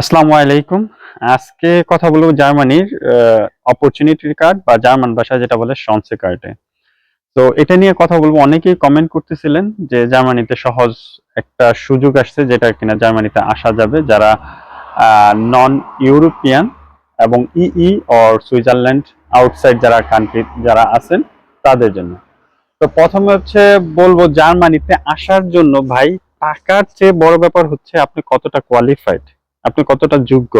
আসসালামু আলাইকুম। আজকে কথা বলব জার্মানির অপরচুনিটি কার্ড বা জার্মান ভাষা যেটা বলে সনসে কার্ডে তো এটা নিয়ে কথা বলব। অনেকেই কমেন্ট করতেছিলেন যে জার্মানিতে সহজ একটা সুযোগ আসছে যেটা কিনা জার্মানিতে আসা যাবে। যারা নন ইউরোপিয়ান এবং ইই অর সুইজারল্যান্ড আউটসাইড যারা কান্ট্রি যারা আছেন, তাদের জন্য। তো প্রথমে হচ্ছে বলব জার্মানিতে আসার জন্য ভাই, টাকার চেয়ে বড় ব্যাপার হচ্ছে আপনি কতটা কোয়ালিফাইড আপনি কতটা যোগ্য?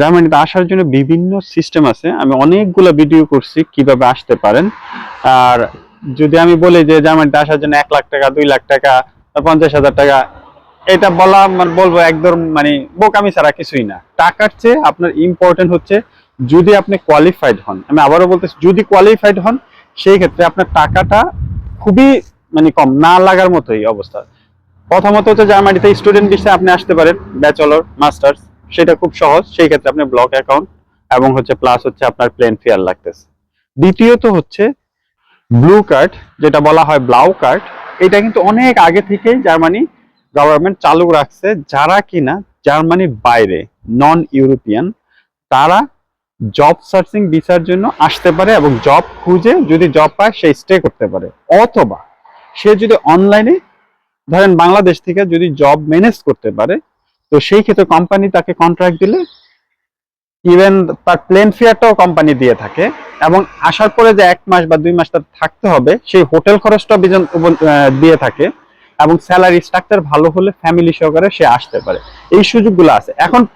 জার্মানিতে আসার জন্য বিভিন্ন সিস্টেম আছে। আমি অনেকগুলো ভিডিও করছি কীভাবে আসতে পারেন। আর যদি আমি বলি যে জার্মানিতে আসার জন্য এক লাখ টাকা, দুই লাখ টাকা পঞ্চাশ হাজার টাকা, এটা বলা মানে বলব একদম মানে বোকামি ছাড়া কিছুই না। টাকার চেয়ে আপনার ইম্পর্টেন্ট হচ্ছে যদি আপনি কোয়ালিফাইড হন। আমি আবারও বলতেছি, যদি কোয়ালিফাইড হন, সেই ক্ষেত্রে আপনার টাকাটা খুবই মানে কম, না লাগার মতোই অবস্থা। প্রথমত হচ্ছে জার্মানিতে স্টুডেন্ট ভিসা আপনি আসতে পারেন ব্যাচেলর মাস্টার্স সেটা খুব সহজ, সেই ক্ষেত্রে আপনি ব্লক অ্যাকাউন্ট এবং হচ্ছে প্লাস হচ্ছে আপনার প্লেন ফেয়ার লাগতেছে। দ্বিতীয়ত হচ্ছে ব্লু কার্ড যেটা বলা হয় ব্লাউ কার্ড এটা কিন্তু অনেক আগে থেকেই জার্মানি গভর্নমেন্ট চালু রাখছে, যারা কিনা জার্মানির বাইরে নন ইউরোপিয়ান তারা জব সার্চিং ভিসার জন্য আসতে পারে এবং জব খুঁজে যদি জব পায়, সে স্টে করতে পারে। অথবা সে যদি অনলাইনে ধরেন বাংলাদেশ থেকে যদি জব ম্যানেজ করতে পারে, তো সেই ক্ষেত্রে কোম্পানি তাকে কন্ট্রাক্ট দিলে ইভেন তার প্লেন ফেয়ারটাও কোম্পানি দিয়ে থাকে এবং আসার পরে যে এক মাস বা দুই মাস তার থাকতে হবে, সেই হোটেল খরচটা বিজন- দিয়ে থাকে এবং স্যালারি স্ট্রাকচার ভালো হলে ফ্যামিলি সহকারে সে আসতে পারে। এই সুযোগগুলো আছে। এখন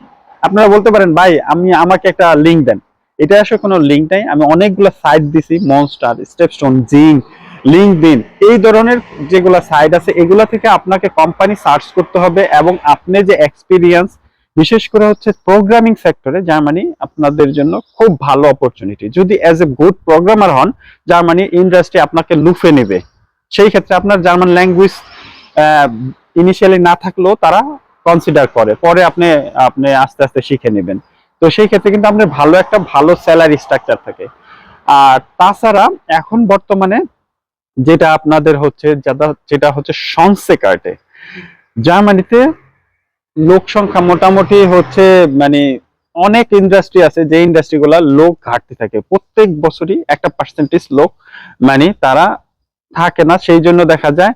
আপনারা বলতে পারেন, ভাই, আমি আমাকে একটা লিঙ্ক দেন। এটা আসলে কোনো লিঙ্ক নাই। আমি অনেকগুলো সাইট দিছি মনস্টার স্টেপস্টোন জিং লিঙ্কডিন এই ধরনের যেগুলো সাইট আছে, এগুলা থেকে আপনাকে কোম্পানি সার্চ করতে হবে এবং আপনি যে এক্সপিরিয়েন্স বিশেষ করে হচ্ছে প্রোগ্রামিং সেক্টরে জার্মানি আপনাদের জন্য খুব ভালো অপরচুনিটি যদি অ্যাজ এ গুড প্রোগ্রামার হন জার্মানি ইন্ডাস্ট্রি আপনাকে লুফে নেবে। সেই ক্ষেত্রে আপনার জার্মান ল্যাঙ্গুয়েজ ইনিশিয়ালি না থাকলেও তারা কনসিডার করে। পরে আপনি আপনি আস্তে আস্তে শিখে নেবেন। তো সেই ক্ষেত্রে কিন্তু আপনার ভালো একটা ভালো স্যালারি স্ট্রাকচার থাকে। আর তাছাড়া এখন বর্তমানে যেটা আপনাদের হচ্ছে যেটা- হচ্ছে সংসে কার্টে জার্মানিতে লোক সংখ্যা মোটামুটি হচ্ছে মানে অনেক ইন্ডাস্ট্রি আছে, যে ইন্ডাস্ট্রি গুলা লোক ঘাটতি থাকে। প্রত্যেক বছরই একটা পার্সেন্টেজ লোক মানে তারা থাকে না, সেই জন্য দেখা যায়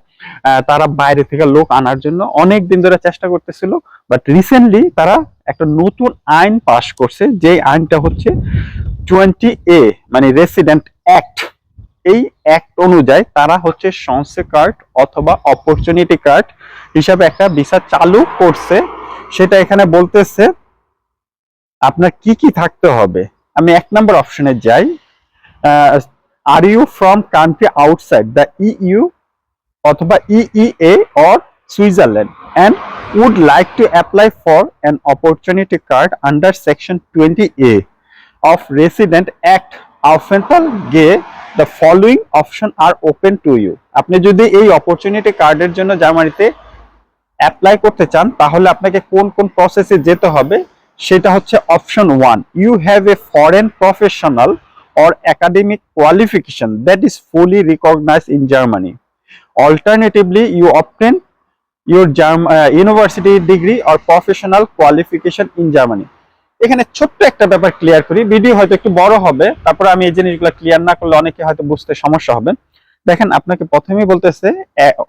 তারা বাইরে থেকে লোক আনার জন্য অনেক দিন ধরে চেষ্টা করতেছিল বাট রিসেন্টলি তারা একটা নতুন আইন পাশ করছে, যে আইনটা হচ্ছে টোয়েন্টি এ মানে রেসিডেন্ট অ্যাক্ট এই অ্যাক্ট অনুযায়ী তারা হচ্ছে সংসে কার্ড অথবা অপরচুনিটি কার্ড হিসাবে একটা ভিসা চালু করছে। সেটা এখানে বলতেছে, আপনার কি কি থাকতে হবে? আমি এক নম্বর অপশনে যাই। Are you from country outside the EU অথবা EEA or Switzerland and would like to apply for an opportunity card under section twenty A of resident Act Aufenthal gay the following option are open to you আপনি যদি এই opportunity কার্ডের জন্য জার্মানিতে apply করতে চান, তাহলে আপনাকে কোন কোন প্রসেসে যেতে হবে, সেটা হচ্ছে option one you have a foreign professional or academic qualification that is fully recognise in Germany alternatively you obtain your university degree or professional qualification in Germany এখানে ছোট্ট একটা ব্যাপার ক্লিয়ার করি। ভিডিও হয়তো একটু বড় হবে, তারপরে আমি এই জিনিসগুলো ক্লিয়ার না করলে অনেকে হয়তো বুঝতে সমস্যা হবে। দেখেন, আপনাকে প্রথমেই বলতেছে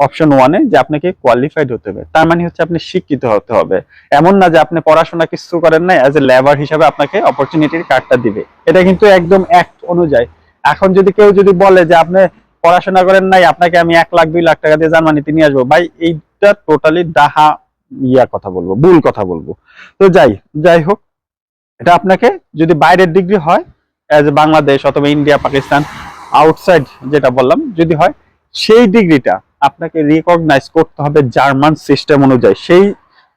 অপশন ওয়ানে যে আপনাকে কোয়ালিফাইড হতে হবে। তার মানে হচ্ছে আপনি শিক্ষিত হতে হবে। এমন না যে আপনি পড়াশোনা কিছু করেন না অ্যাজ এ লেবার হিসাবে আপনাকে অপরচুনিটির কার্ডটা দিবে। এটা কিন্তু একদম অ্যাক্ট অনুযায়ী। এখন যদি কেউ যদি বলে যে আপনি পড়াশোনা করেন নাই, আপনাকে আমি এক লাখ, দুই লাখ টাকা দিয়ে জার্মানিতে নিয়ে আসব, ভাই, এইটা টোটালি ডাহা ইয়া কথা বলব, ভুল কথা বলব। তো যাই যাই হোক এটা আপনাকে যদি বাইরের ডিগ্রি হয় অ্যাজ বাংলাদেশ অথবা ইন্ডিয়া, পাকিস্তান আউটসাইড যেটা বললাম, যদি হয়, সেই ডিগ্রিটা আপনাকে রিকগনাইজ করতে হবে জার্মান সিস্টেম অনুযায়ী। সেই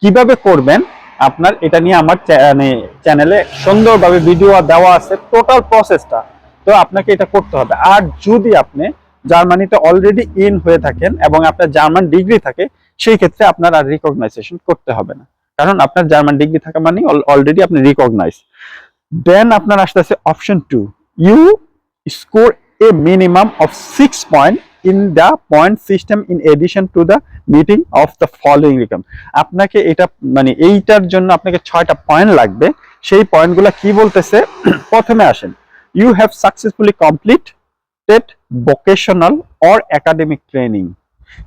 কীভাবে করবেন? আপনার এটা নিয়ে আমার মানে চ্যানেলে সুন্দরভাবে ভিডিও দেওয়া আছে টোটাল প্রসেসটা তো আপনাকে এটা করতে হবে। আর যদি আপনি জার্মানিতে অলরেডি ইন হয়ে থাকেন এবং আপনার জার্মান ডিগ্রি থাকে, সেই ক্ষেত্রে আপনার আর রিকগনাইজেশন করতে হবে না। কারণ আপনার জার্মান ডিগ্রি থাকা মানে অলরেডি আপনি রিকগনাইজ দেন আপনার আসতেছে option two you score a minimum of six point in the point system in addition to the meeting of the following রিকম আপনাকে এটা মানে এইটার জন্য আপনাকে ছয়টা পয়েন্ট লাগবে। সেই পয়েন্টগুলো কি বলতেছে? প্রথমে আসেন। You have successfully completed vocational or academic training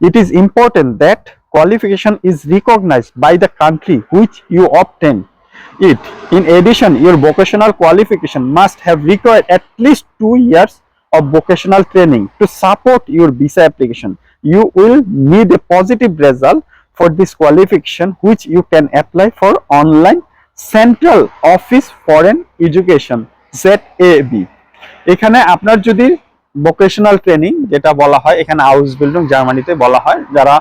it is important that qualification is recognized by the country which you obtain it. In addition, your vocational qualification must have required at least two years of vocational training to support your visa application. You will need a positive result for this qualification which you can apply for online Central Office Foreign Education ZAB. এখানে আপনার যদি vocational training যেটা বলা হয় এখানে house building জার্মানিতে বলা হয় যারা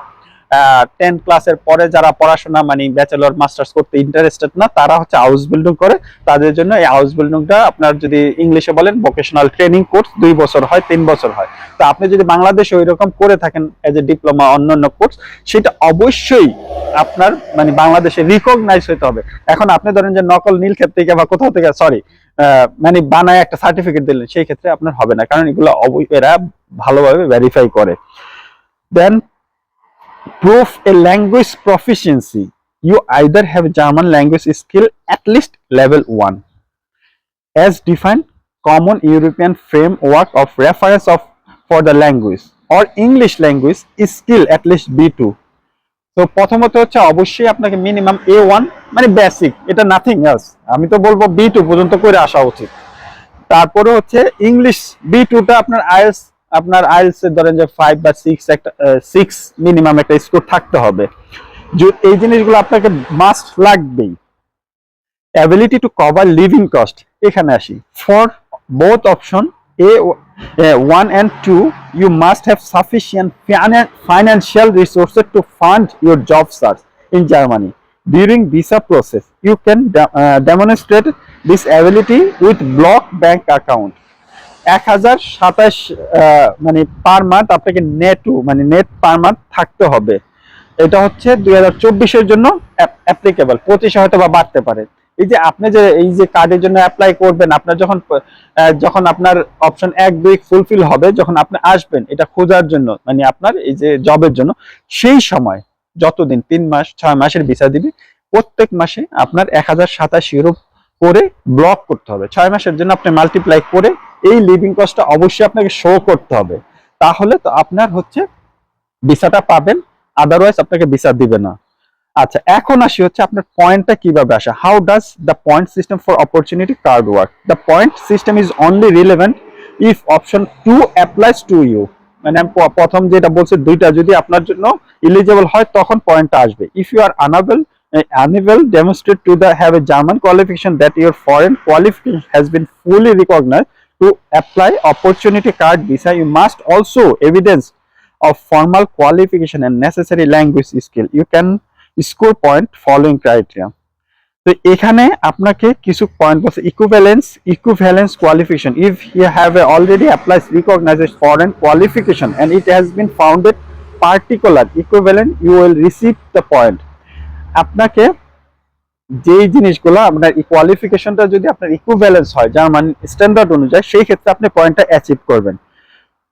টেন ক্লাসের পরে যারা পড়াশোনা মানে ব্যাচেলর মাস্টার্স করতে ইন্টারেস্টেড না, তারা হচ্ছে হাউস বিল্ডিং করে। তাদের জন্য এই হাউস বিল্ডিংটা আপনার যদি ইংলিশে বলেন ভোকেশনাল ট্রেনিং কোর্স দুই বছর হয়, তিন বছর হয়। তো আপনি যদি বাংলাদেশে ওই রকম করে থাকেন এজ এ ডিপ্লোমা অন্যান্য কোর্স সেটা অবশ্যই আপনার মানে বাংলাদেশে রিকগনাইজ হতে হবে। এখন আপনি ধরেন যে নকল নীল নীলক্ষেত থেকে বা কোথাও থেকে সরি মানে বানায় একটা সার্টিফিকেট দিলেন, সেই ক্ষেত্রে আপনার হবে না, কারণ এগুলো এরা ভালোভাবে ভেরিফাই করে। Then proof a language proficiency you either have German language skill at least level one as defined, common European framework of reference of, for the language or English language skill at least B2 তো প্রথমত হচ্ছে অবশ্যই আপনাকে minimum a one মানে basic এটা nothing else আমি তো বলব বি টু পর্যন্ত করে আসা উচিত। তারপরে হচ্ছে ইংলিশ বি টুটা আপনার আইএলস আপনার আইলস ধরেন যে ফাইভ বা সিক্স একটা সিক্স মিনিমাম একটা স্কোর থাকতে হবে। এই জিনিসগুলো আপনাকে মাস্ট লাগবেই। Ability to cover living cost এখানে আসি। For both option a one and two you must have sufficient financial resource to fund your job search in Germany during visa process you can demonstrate this ability with block bank account এক হাজার সাতাশ মানে per month আপনাকে নেটু মানে net per month থাকতে হবে। এটা হচ্ছে দুই হাজার চব্বিশের জন্য অ্যাপ্লিকেবল পঁচিশে হয়তো বা বাড়তে পারে। এই যে আপনি যে, এই যে কার্ডের জন্য অ্যাপ্লাই করবেন, আপনার যখন যখন আপনার অপশন এক, দুই ফুলফিল হবে, যখন আপনি আসবেন, এটা খোঁজার জন্য মানে আপনার এই যে জবের জন্য, সেই সময়, যতদিন, তিন মাস, ছয় মাসের ভিসা দিবে, প্রত্যেক মাসে আপনার এক হাজার সাতাশ ইউরো করে ব্লক করতে হবে। ছয় মাসের জন্য আপনি মাল্টিপ্লাই করে এই লিভিং কস্টটা অবশ্যই আপনাকে শো করতে হবে। তাহলে তো আপনার হচ্ছে ভিসাটা পাবেন আদারওয়াইজ আপনাকে ভিসা দিবে না। আচ্ছা এখন আসি হচ্ছে আপনার পয়েন্টটা কীভাবে আসে? How does the point system for opportunity card work the point system is only relevant if option two applies to you মানে আমি প্রথম যেটা বলছি, দুইটা যদি আপনার জন্য ইলিজিবল হয়, তখন পয়েন্টটা আসবে। If you are unable unable demonstrate to the have a German qualification that your foreign qualification has been fully recognized to apply opportunity card visa you must also evidence of formal qualification and necessary language skill you can score point following criteria তো এখানে আপনাকে কিছু point বলছে equivalence equivalence qualification if you have a already applies recognised foreign qualification and it has been founded particular equivalent you will receive the point আপনাকে যেই জিনিসগুলো আপনার কোয়ালিফিকেশনটা যদি আপনার ইকুইভ্যালেন্স হয় জার্মান স্ট্যান্ডার্ড অনুযায়ী, সেই ক্ষেত্রে আপনি পয়েন্টটা অ্যাচিভ করবেন।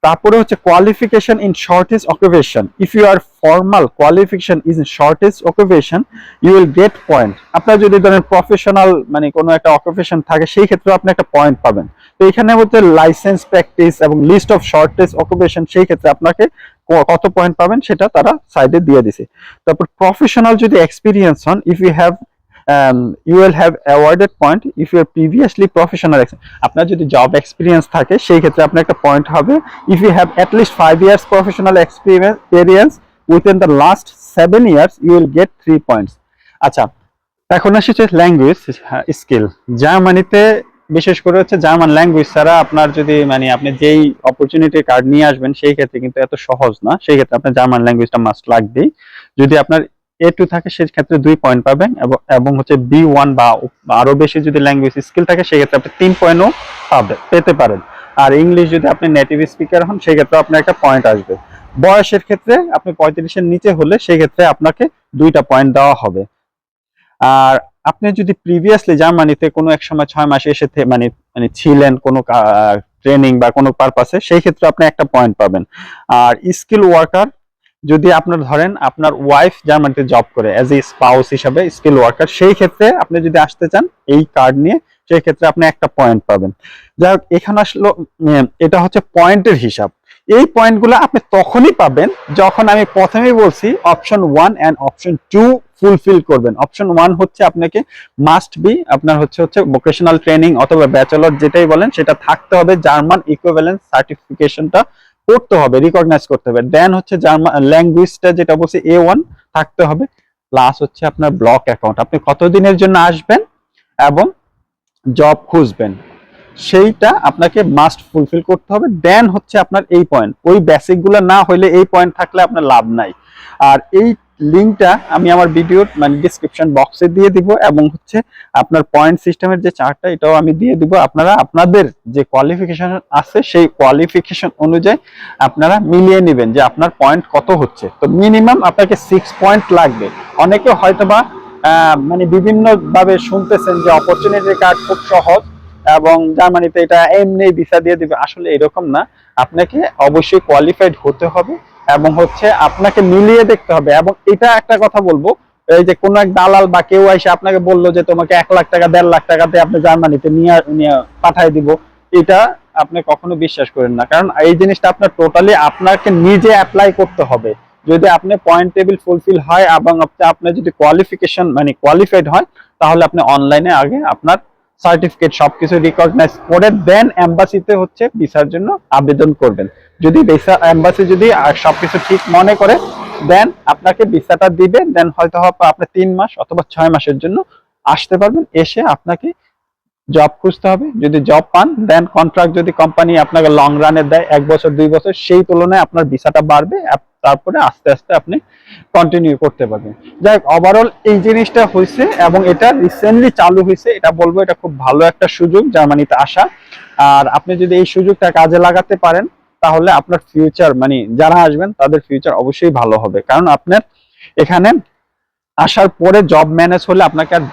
তারপরে হচ্ছে qualification in shortage occupation if you are formal qualification is in shortage occupation you will get point আপনার যদি ধরেন প্রফেশনাল মানে কোনো একটা অকুপেশন থাকে, সেই ক্ষেত্রে আপনি একটা পয়েন্ট পাবেন। তো এখানে হচ্ছে লাইসেন্স প্র্যাকটিস এবং লিস্ট অফ শর্টেজ অকুপেশন সেই ক্ষেত্রে আপনাকে কত পয়েন্ট পাবেন সেটা তারা সাইডে দিয়ে দিছে। তারপর প্রফেশনাল যদি এক্সপিরিয়েন্স হন if you have you will have awarded point if you previously professional আপনার যদি জব এক্সপিরিয়েন্স থাকে, সেই ক্ষেত্রে আপনার একটা পয়েন্ট হবে। If you have at least five years professional experience within the last seven years you will get three points আচ্ছা এখন আসছে ল্যাঙ্গুয়েজ স্কিল জার্মানিতে বিশেষ করে হচ্ছে জার্মান ল্যাঙ্গুয়েজ ছাড়া আপনার যদি মানে আপনি যেই অপরচুনিটি কার্ড নিয়ে আসবেন, সেই ক্ষেত্রে কিন্তু এত সহজ না। সেই ক্ষেত্রে আপনার জার্মান ল্যাঙ্গুয়েজটা মাস্ট লাগবেই। যদি আপনার এ টু থাকে সেই ক্ষেত্রে দুই পয়েন্ট পাবেন এবং হচ্ছে বি ওয়ান বা আরও বেশি যদি ল্যাঙ্গুয়েজ স্কিল থাকে সেই ক্ষেত্রে আপনি তিন পয়েন্টও পাবে, পেতে পারেন। আর ইংলিশ যদি আপনি নেটিভ স্পিকার হন সেই ক্ষেত্রে আপনার একটা পয়েন্ট আসবে। বয়সের ক্ষেত্রে আপনি পঁয়ত্রিশের নিচে হলে সেই ক্ষেত্রে আপনাকে দুইটা পয়েন্ট দেওয়া হবে। আর আপনি যদি প্রিভিয়াসলি জার্মানিতে কোনো এক সময় ছয় মাসে এসে মানে মানে ছিলেন কোনো ট্রেনিং বা কোনো পারপাসে সেই ক্ষেত্রে আপনি একটা পয়েন্ট পাবেন। আর স্কিল ওয়ার্কার যদি আপনার ধরেন আপনার ওয়াইফ জার্মানিতে জব করে অ্যাজ এ স্পাউস হিসাবে স্কিল ওয়ার্কার সেই ক্ষেত্রে আপনি যদি আসতে চান এই কার্ড নিয়ে, সেই ক্ষেত্রে আপনি একটা পয়েন্ট পাবেন। যাই হোক, এখানে আসলো এটা হচ্ছে পয়েন্টের হিসাব। এই পয়েন্টগুলো আপনি তখনই পাবেন যখন আমি প্রথমেই বলছি option one and option two fulfil করবেন। অপশন ওয়ান হচ্ছে আপনাকে মাস্ট বি আপনার হচ্ছে হচ্ছে ভোকেশনাল ট্রেনিং অথবা ব্যাচেলর যেটাই বলেন, সেটা থাকতে হবে জার্মান ইকুইভ্যালেন্স সার্টিফিকেশনটা করতে হবে রিকগনাইজ করতে হবে। দেন হচ্ছে জার্মান ল্যাঙ্গুয়েজটা যেটা বলছি এ ওয়ান থাকতে হবে প্লাস হচ্ছে আপনার ব্লক অ্যাকাউন্ট আপনি কতদিনের জন্য আসবেন এবং জব খুঁজবেন। সেইটা আপনাকে মাস্ট ফুলফিল করতে হবে। দেন হচ্ছে আপনার এই পয়েন্ট ওই বেসিকগুলো না হইলে এই পয়েন্ট থাকলে আপনার লাভ নাই। আর এই লিঙ্কটা আমি আমার ভিডিওর মানে ডিসক্রিপশন বক্সে দিয়ে দিব এবং হচ্ছে আপনার পয়েন্ট সিস্টেমের যে চার্টটা এটাও আমি দিয়ে দিব। আপনারা আপনাদের যে কোয়ালিফিকেশন আছে, সেই কোয়ালিফিকেশন অনুযায়ী আপনারা মিলিয়ে নেবেন যে আপনার পয়েন্ট কত হচ্ছে। তো মিনিমাম আপনাকে সিক্স পয়েন্ট লাগবে। অনেকে হয়তোবা মানে বিভিন্ন ভাবে শুনতেছেন যে অপরচুনিটি কার্ড খুব সহজ। এবং জার্মানিতে এটা এমনি ভিসা দিয়ে দিবে। আসলে এরকম না। আপনাকে অবশ্যই কোয়ালিফাইড হতে হবে এবং হচ্ছে আপনাকে মিলিয়ে দেখতে হবে। এবং এটা একটা কথা বলব, এই যে কোনো এক দালাল বা কেউ এসে আপনাকে বলল যে তোমাকে এক লাখ টাকা, দেড় লাখ টাকাতে আপনি জার্মানিতে নিয়ে নিয়ে পাঠায় দিব, এটা আপনি কখনো বিশ্বাস করেন না। কারণ এই জিনিসটা আপনার টোটালি আপনাকে নিজে অ্যাপ্লাই করতে হবে। যদি আপনি পয়েন্ট টেবিল ফুলফিল হয় এবং আপনি যদি কোয়ালিফিকেশন মানে কোয়ালিফাইড হয়, তাহলে আপনি অনলাইনে আগে আপনার সার্টিফিকেট সবকিছু রিকগনাইজ করে দেন এম্বাসিতে হচ্ছে ভিসার জন্য আবেদন করবেন। যদি ভিসা এম্বাসি যদি সবকিছু ঠিক মনে করে দেন আপনাকে ভিসাটা দিবে দেন হয়তো আপনি তিন মাস অথবা ছয় মাসের জন্য আসতে পারবেন। এসে আপনাকে জব খুঁজতে হবে। যদি জব পান দেন কন্ট্রাক্ট যদি কোম্পানি আপনাকে লং রানে দেয়, এক বছর, দুই বছর, সেই তুলনায় আপনার ভিসাটা বাড়বে। তারপরে আস্তে আস্তে আপনি কন্টিনিউ করতে পারবেন। যাই হোক ওভারঅল এই জিনিসটা হয়েছে এবং এটা রিসেন্টলি চালু হয়েছে এটা বলব এটা খুব ভালো একটা সুযোগ, জার্মানিতে আসা। আর আপনি যদি এই সুযোগটা কাজে লাগাতে পারেন, তাহলে আপনার ফিউচার মানে যারা আসবেন, তাদের ফিউচার অবশ্যই ভালো হবে। কারণ আপনার এখানে আসার পরে জব ম্যানেজ হলে আপনাকে আর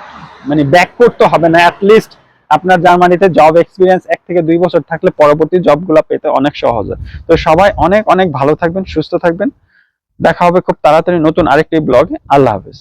মানে ব্যাক করতে হবে না লিস্ট আপনার জার্মানিতে জব এক্সপিরিয়েন্স এক থেকে দুই বছর থাকলে পরবর্তী জবগুলো পেতে অনেক সহজ হয়। তো সবাই অনেক অনেক ভালো থাকবেন, সুস্থ থাকবেন। দেখা হবে খুব তাড়াতাড়ি নতুন আরেকটি ব্লগে আল্লাহ হাফেজ।